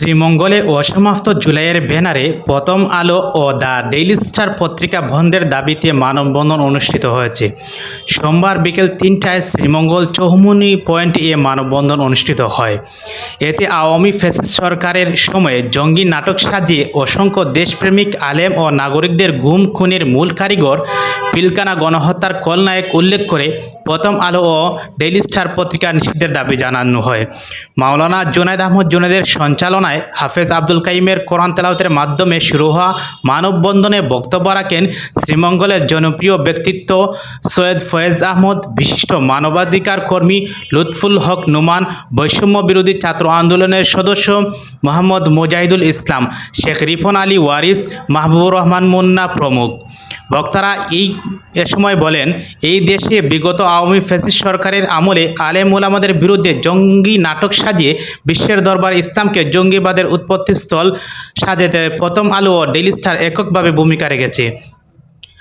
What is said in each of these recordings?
শ্রীমঙ্গলে অসমাপ্ত জুলাইয়ের ব্যানারে প্রথম আলো ও দ্য ডেইলি স্টার পত্রিকা বন্ধের দাবিতে মানববন্ধন অনুষ্ঠিত হয়েছে। সোমবার বিকেল তিনটায় শ্রীমঙ্গল চৌমুনি পয়েন্ট এ মানববন্ধন অনুষ্ঠিত হয়। এতে আওয়ামী ফ্যাসিস্ট সরকারের সময়ে জঙ্গি নাটক সাজিয়ে অসংখ্য দেশপ্রেমিক, আলেম ও নাগরিকদের গুম, খুনের মূল কারিগর, পিলকানা গণহত্যার কলনায়ক উল্লেখ করে প্রথম আলো ও ডেইলি স্টার পত্রিকা নিষিদ্ধের দাবি জানানো হয়। মাওলানা জুনায়দ আহমদ জুনায়দের সঞ্চালনায় হাফেজ আব্দুল কাইমের কোরআন তেলাওয়াতের মাধ্যমে শুরু হওয়া মানববন্ধনে বক্তব্য রাখেন শ্রীমঙ্গলের জনপ্রিয় ব্যক্তিত্ব সৈয়দ ফয়েজ আহমদ, বিশিষ্ট মানবাধিকার কর্মী লুৎফুল হক নুমান, বৈষম্য বিরোধী ছাত্র আন্দোলনের সদস্য মোহাম্মদ মুজাহিদুল ইসলাম, শেখ রিফন আলী ওয়ারিস, মাহবুবুর রহমান মুন্না প্রমুখ। বক্তারা এই এ সময় বলেন, এই দেশে বিগত আওয়ামী ফেসিস সরকারের আমলে আলেম ওলামাদের বিরুদ্ধে জঙ্গি নাটক সাজিয়ে বিশ্বের দরবার ইসলামকে জঙ্গিবাদের উৎপত্তিস্থল সাজেতে প্রথম আলো ও ডেইলি স্টার এককভাবে ভূমিকা রেখেছে।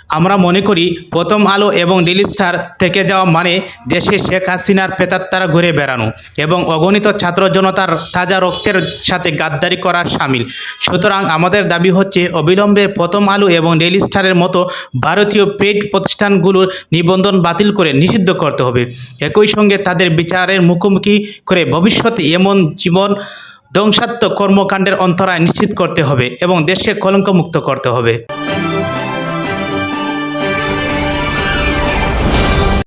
আমরা মনে করি প্রথম আলো এবং ডেলি স্টার থেকে যাওয়া মানে দেশে শেখ হাসিনার প্রেতাত্মারা ঘুরে বেড়ানো এবং অগণিত ছাত্র জনতার তাজা রক্তের সাথে গাদ্দারি করার সামিল। সুতরাং আমাদের দাবি হচ্ছে অবিলম্বে প্রথম আলো এবং ডেলি স্টারের মতো ভারতীয় পেড প্রতিষ্ঠানগুলোর নিবন্ধন বাতিল করে নিষিদ্ধ করতে হবে। একই সঙ্গে তাদের বিচারের মুখোমুখি করে ভবিষ্যতে এমন জীবন ধ্বংসাত্মক কর্মকাণ্ডের অন্তরায় নিশ্চিত করতে হবে এবং দেশকে কলঙ্কমুক্ত করতে হবে।